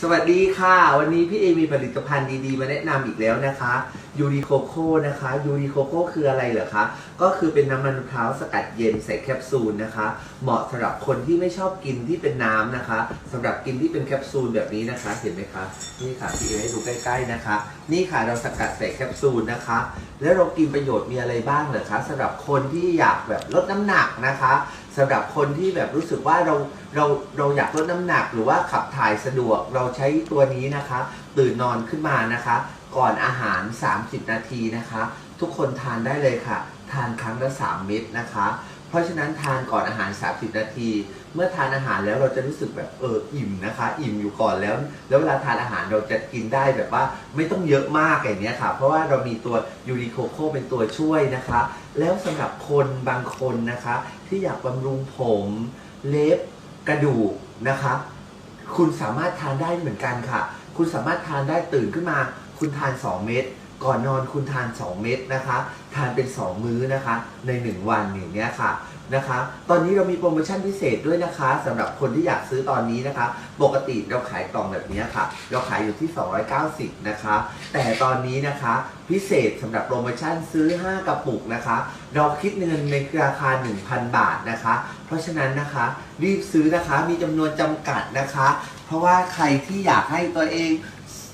สวัสดีค่ะ วันนี้พี่เอมีผลิตภัณฑ์ดีๆ มาแนะนำอีกแล้วนะคะ ยูริโคโค่นะคะยูริโคโค่คืออะไรเหรอคะ ก็คือเป็นน้ำมันมะพร้าวสกัดเย็นใส่แคปซูลนะคะ เหมาะสำหรับคนที่ไม่ชอบกินที่เป็นน้ำนะคะสำหรับกินที่เป็นแคปซูลแบบนี้นะคะ เห็นไหมคะ นี่ค่ะพี่เอให้ดูใกล้ๆนะคะ นี่ค่ะเราสกัดใส่แคปซูลนะคะ แล้วเรากินประโยชน์มีอะไรบ้างเหรอคะสำหรับคนที่อยากแบบลดน้ำหนักนะคะ สำหรับคนที่แบบรู้สึกว่าเราเราเราอยากลดน้ำหนักหรือว่าขับถ่ายสะดวกเราใช้ตัวนี้นะคะ ตื่นนอนขึ้นมานะคะ ก่อนอาหาร 30 นาทีนะคะ ทุกคนทานได้เลยค่ะ ทานครั้งละ 3 เม็ดนะคะ ราะฉะนั้นทานก่อนอาหาร 30 นาที เมื่อทานอาหารแล้วเราจะรู้สึกแบบเอออิ่มนะคะ อิ่มอยู่ก่อนแล้ว แล้วเวลาทานอาหารเราจะกินได้แบบว่าไม่ต้องเยอะมากอย่างเนี้ยค่ะ เพราะว่าเรามีตัวยูริโคโคเป็นตัวช่วยนะคะ แล้วสำหรับคนบางคนนะคะ ที่อยากบำรุงผมเล็บกระดูกนะคะ คุณสามารถทานได้เหมือนกันค่ะ คุณสามารถทานได้ตื่นขึ้นมา คุณทาน 2 เม็ด ก่อนนอนคุณทาน 2 เม็ดนะคะ ทานเป็น 2 มื้อนะคะ ใน 1 วันอย่างเนี้ยค่ะนะคะ ตอนนี้เรามีโปรโมชั่นพิเศษด้วยนะคะสำหรับคนที่อยากซื้อตอนนี้นะคะ ปกติเราขายกล่องแบบนี้ค่ะ เราขายอยู่ที่ 290 นะคะ แต่ตอนนี้นะคะพิเศษสำหรับโปรโมชั่นซื้อ 5 กระปุกนะคะ เราคิดเงินในราคา 1,000 บาทนะคะ เพราะฉะนั้นนะคะรีบซื้อนะคะมีจำนวนจำกัดนะคะ เพราะว่าใครที่อยากให้ตัวเอง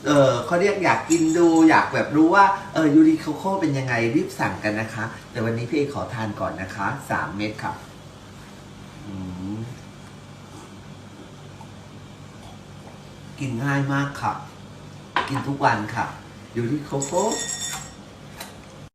เออเขาเรียกอยากกินดูอยากแบบรู้ว่าเออยูริโคโค่เป็นยังไงรีบสั่งกันนะคะ แต่วันนี้พี่เอขอทานก่อนนะคะสามเม็ดค่ะอืมกินง่ายมากค่ะ กินทุกวันค่ะยูริโคโค่